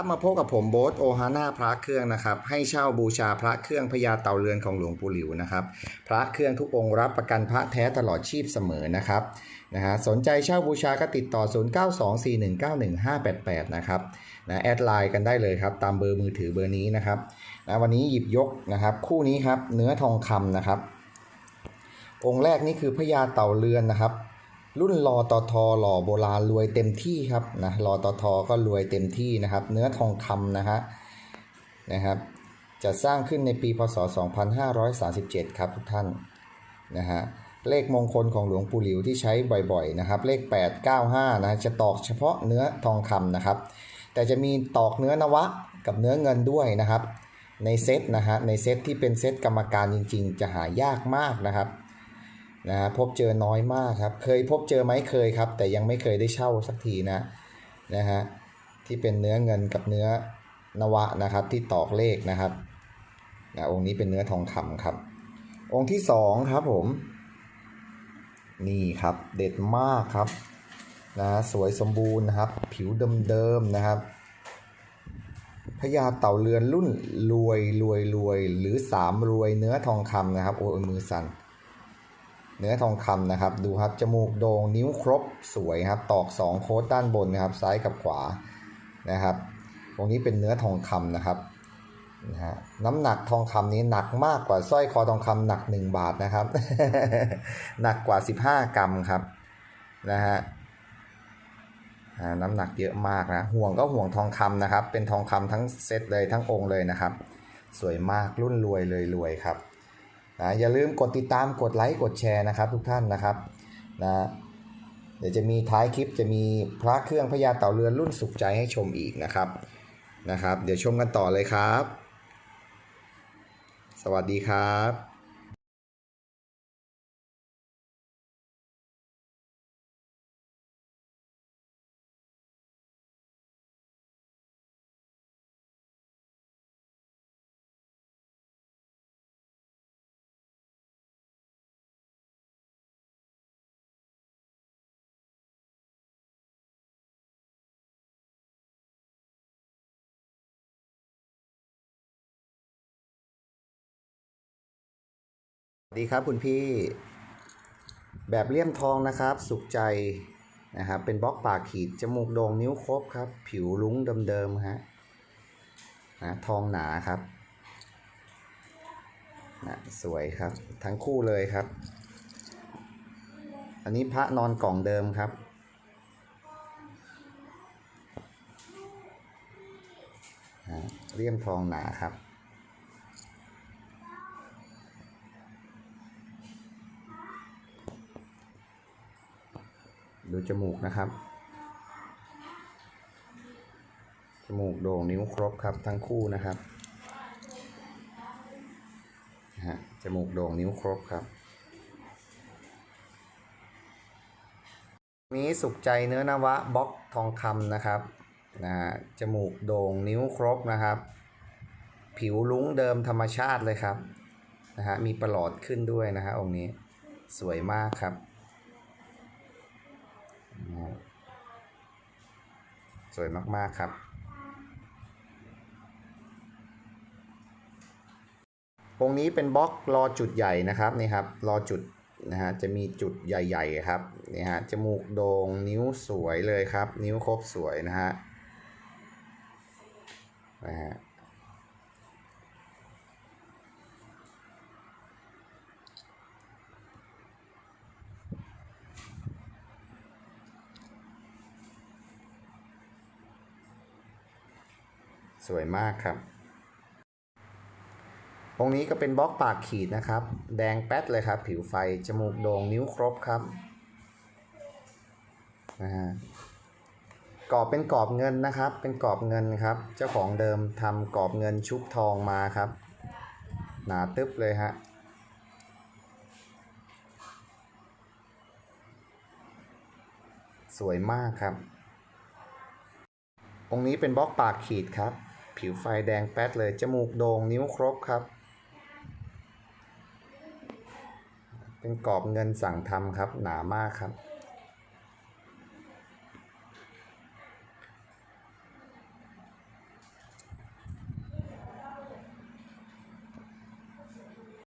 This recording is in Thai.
ครับมาพบกับผมโบ๊ทโอฮาน่าพระเครื่องนะครับ ให้เช่าบูชาพระเครื่องพญาเต่าเรือนของหลวงปู่หลิวนะครับ พระเครื่องทุกองค์รับประกันพระแท้ตลอดชีพเสมอนะครับนะฮะสนใจเช่าบูชาก็ติดต่อ 0924191588 นะครับนะแอดไลน์กันได้เลยครับ ตามเบอร์มือถือเบอร์นี้นะครับนะวันนี้หยิบยกนะครับ คู่นี้ครับเนื้อทองคำนะครับ องค์แรกนี่คือพญาเต่าเรือนนะครับ รุ่นรอตอทอหล่อโบราณรวยเต็มที่ครับนะรอตอทอก็รวยเต็มที่นะครับ เนื้อทองคำนะฮะนะครับจะสร้างขึ้นในปีพศ 2537 ครับทุกท่านนะฮะเลขมงคลของหลวงปู่หลิวที่ใช้บ่อยๆนะครับ เลข 895 นะจะตอกเฉพาะเนื้อทองคำนะครับ แต่จะมีตอกเนื้อนวะกับเนื้อเงินด้วยนะครับ ในเซตนะฮะในเซตที่เป็นเซตกรรมการจริงๆ จะหายากมากนะครับ นะฮะพบเจอน้อยมากครับ เคยพบเจอไหมเคยครับ แต่ยังไม่เคยได้เช่าสักทีนะนะฮะที่เป็นเนื้อเงินกับเนื้อนวะนะครับที่ตอกเลขนะครับนะองค์นี้เป็นเนื้อทองคำครับ องค์ที่สองครับผม นี่ครับเด็ดมากครับนะสวยสมบูรณ์นะครับ ผิวเดิมๆนะครับพญาเต่าเรือนรุ่นรวยรวยรวย หรือสามรวยเนื้อทองคำนะครับ โอ้ยมือสั่น เนื้อทองคำนะครับ ดูครับ จมูกโด่งนิ้วครบสวยครับ ตอกสองโค้ดด้านบนนะครับ ซ้ายกับขวานะครับ ตรงนี้เป็นเนื้อทองคำนะครับนะฮะน้ำหนักทองคำนี้หนักมากกว่าสร้อยคอทองคำหนัก 1 บาทนะครับ หนักกว่า 15 กรัมครับนะฮะอ่าน้ำหนักเยอะมากนะ ห่วงก็ห่วงทองคำนะครับ เป็นทองคำทั้งเซตเลยทั้งองค์เลยนะครับ สวยมากรุ่นรวยเลยรวยครับ นะอย่าลืมกดติดตามกดไลค์กดแชร์นะครับ ทุกท่านนะครับนะเดี๋ยวจะมีท้ายคลิปจะมีพระเครื่องพญาเต่าเรือนรุ่นสุขใจให้ชมอีกนะครับนะครับ เดี๋ยวชมกันต่อเลยครับ สวัสดีครับ ดีครับคุณพี่ แบบเลี่ยมทองนะครับ สุขใจนะครับเป็นบล็อกปากขีดจมูกโด่งนิ้วครบครับ ผิวลุ้งเดิมๆฮะนะทองหนาครับนะสวยครับทั้งคู่เลยครับ อันนี้พระนอนกล่องเดิมครับนะเลี่ยมทองหนาครับ ดูจมูกนะครับ จมูกโด่งนิ้วครบครับทั้งคู่นะครับฮะจมูกโด่งนิ้วครบครับนี้สุขใจเนื้อนวะบล็อกทองคำนะครับนะฮะจมูกโด่งนิ้วครบนะครับ ผิวลุ้งเดิมธรรมชาติเลยครับนะฮะมีประหลอดขึ้นด้วยนะฮะองค์นี้สวยมากครับ สวยมากๆครับองนี้เป็นบล็อกรอจุดใหญ่นะครับนี่ครับรอจุดนะฮะจะมีจุดใหญ่ ๆ ครับนี่ฮะจมูกโด่งนิ้วสวยเลยครับ นิ้วครบสวยนะฮะนะฮะ สวยมากครับองนี้ก็เป็นบล็อกปากขีดนะครับ แดงแป๊ดเลยครับ ผิวไฟ จมูกโด่งนิ้วครบครับนะฮะกรอบเป็นกรอบเงินนะครับ เป็นกรอบเงินครับ เจ้าของเดิมทำกรอบเงินชุบทองมาครับ หนาตึ๊บเลยฮะสวยมากครับองค์นี้เป็นบล็อกปากขีดครับ ผิวไฟแดงแป๊ดเลย จมูกโด่งนิ้วครบครับ เป็นกรอบเงินสั่งทำครับ หนามากครับ